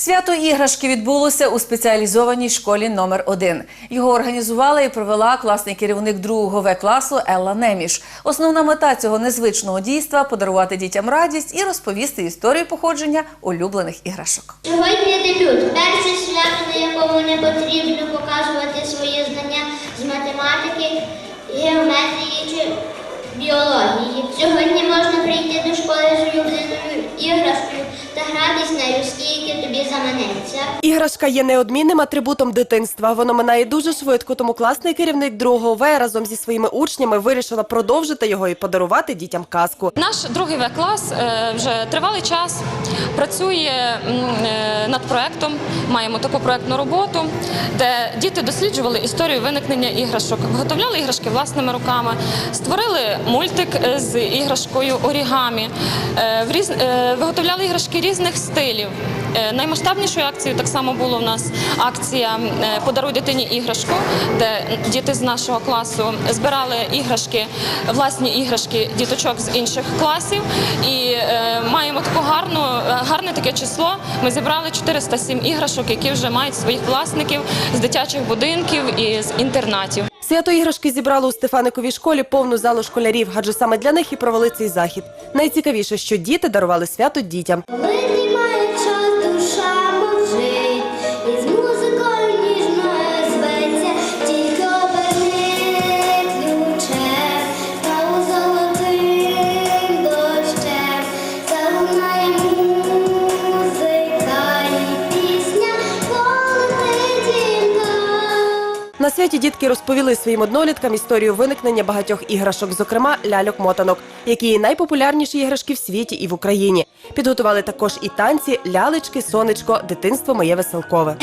Свято іграшки відбулося у спеціалізованій школі номер 1 Його організувала і провела класний керівник другого В класу Елла Неміш. Основна мета цього незвичного дійства подарувати дітям радість і розповісти історію походження улюблених іграшок. Сьогодні дебют. Перший шлях, на якому не потрібно показувати свої знання з математики, геометрії чи біології. Сьогодні можна прийти заманеться. Іграшка є неодмінним атрибутом дитинства. Воно минає дуже швидко, тому класний керівник другого В разом зі своїми учнями вирішила продовжити його і подарувати дітям казку. Наш другий В-клас е, вже тривалий час працює е, над проектом. Маємо таку проектну роботу, де діти досліджували історію виникнення іграшок, виготовляли іграшки власними руками, створили мультик е, з іграшкою орігамі, в виготовляли іграшки різних стилів. Наймасштабнішою акцією так само була у нас акція е, Подаруй дитині іграшку, де діти з нашого класу збирали іграшки, власні іграшки діточок з інших класів. І е, маємо таку гарну, е, гарне таке число. Ми зібрали 407 іграшок, які вже мають своїх власників з дитячих будинків і з інтернатів. Свято іграшки зібрало у Стефаниковій школі повну залу школярів, адже саме для них і провели цей захід. Найцікавіше, що діти дарували свято дітям. На святі дітки розповіли своїм одноліткам історію виникнення багатьох іграшок, зокрема ляльок-мотанок, які є найпопулярніші іграшки в світі і в Україні. Підготували також і танці, лялечки, сонечко, дитинство моє веселкове.